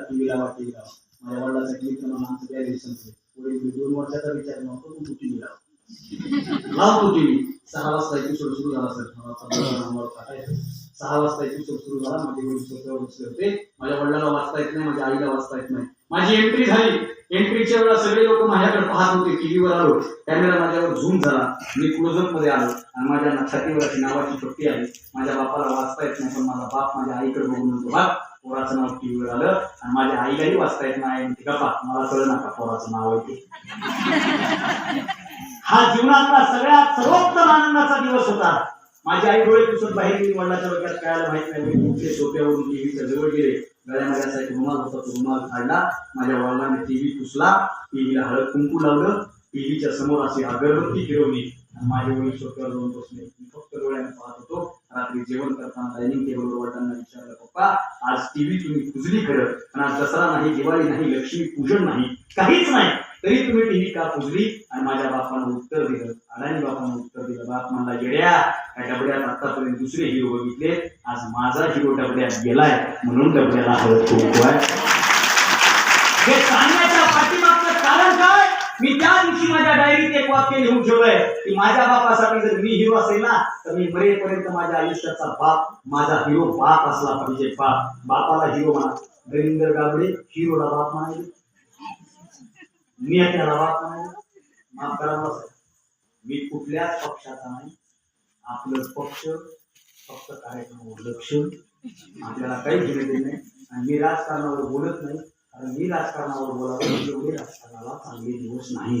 का टीव्हीला लावा लावा माझ्या वडिलाचा क्लिक म्हणून आमचं त्या पुढे दोन वर्षाचा विचार नव्हतो तू टीव्ही लाव लावतो टीव्ही सहा वाजता एपिसोड सुरू झाला सर. मला नंबर सहा वाजता एपिसोड सुरू झाला माझे वडील सोप्यावर होते. माझ्या वडिलाला वाचता येत नाही माझ्या आईला वाचता येत नाही. माझी एंट्री झाली. एंट्रीच्या वेळेला सगळे लोक माझ्याकडे पाहत होते टीव्हीवर आलो. कॅमेरा माझ्यावर झूम झाला. मी क्लोजअपमध्ये आलो. आणि माझ्या छातीवरची नावाची पट्टी आली. माझ्या बापाला वाचता येत नाही पण माझा बाप माझ्या आईकडे बघून म्हणतो पोराचं नाव टीव्हीवर आलं आणि माझ्या आईलाही वाचता येत नाही. गप्पा मला कळलं नका पोराचं नाव आहे ते. हा जीवनातला सगळ्यात सर्वोत्तम आनंदाचा दिवस होता. माझी आई डोळे पुसत बाहेर गेली वडिलाच्या डोक्यात कळायला माहीत नाही. मी सोप्यावरून टीव्हीच्या जवळ गेले गळ्यामध्ये असा रुमाल होता. तो रुमाल काढला माझ्या वडिलांनी टीव्ही पुसला. टीव्हीला हळद कुंकू लावलं. टीव्हीच्या समोर अशी अगरबत्ती फिरवली. आणि माझे वडील सोप्यावर जाऊन बसले. मी फक्त डोळ्याने पाहत होतो. रात्री जेवण करताना डायनिंग टेबलवर वडिलांना विचारलं पप्पा आज टीव्ही तुम्ही पुजली खरं पण आज दसरा नाही दिवाळी नाही लक्ष्मी पूजन नाही काहीच नाही. तरी तुम्ही टीव्ही का पुजली? आणि माझ्या बापानं उत्तर दिलं अडाणी बापानं उत्तर दिलं बाप म्हणला येड्या या डबड्यात आतापर्यंत दुसरे हिरो बघितले आज माझा हिरो डबड्यात गेलाय म्हणून डबड्याला हळद कुंकू हे सांगण्याच्या पाठीमागचं कारण काय? मी त्या दिवशी माझ्या डायरीत एक वाक्य लिहून ठेवलंय की माझ्या बापासाठी जर मी हिरो असेल ना तर मी मरेपर्यंत माझ्या आयुष्याचा बाप माझा हिरो बाप असला पाहिजे. बाप बापाला हिरो म्हणा. दरिंदर गाबडे हिरोला बाप म्हणाले मी त्याला बाप म्हणाले माफ करावा साहेब. मी कुठल्याच पक्षाचा नाही. आपलं पक्ष फक्त कार्यक्रमावर लक्ष. आपल्याला काही घेणे देणे नाही. आणि मी राजकारणावर बोलत नाही. कारण मी राजकारणावर बोलावं एवढे राजकारणाला चांगले दिवस नाही